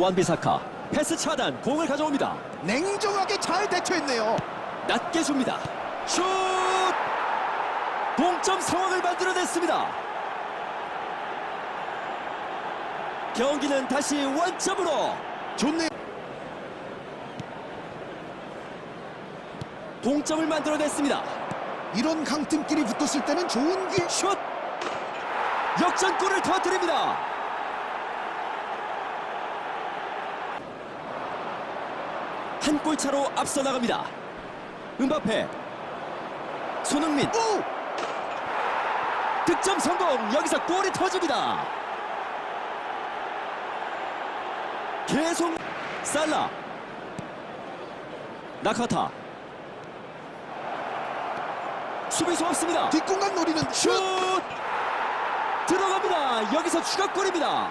완비사카 패스 차단 공을 가져옵니다. 냉정하게 잘 대처했네요. 낮게 줍니다. 슛! 동점 상황을 만들어냈습니다. 경기는 다시 원점으로 좋네요. 동점을 만들어냈습니다. 이런 강팀끼리 붙었을 때는 좋은 기. 슛! 역전골을 터뜨립니다. 한 골 차로 앞서 나갑니다. 은바페, 손흥민, 오! 득점 성공! 여기서 골이 터집니다. 계속 살라, 나카타, 수비수 없습니다. 뒷공간 노리는 슛! 슛! 들어갑니다. 여기서 추가골입니다.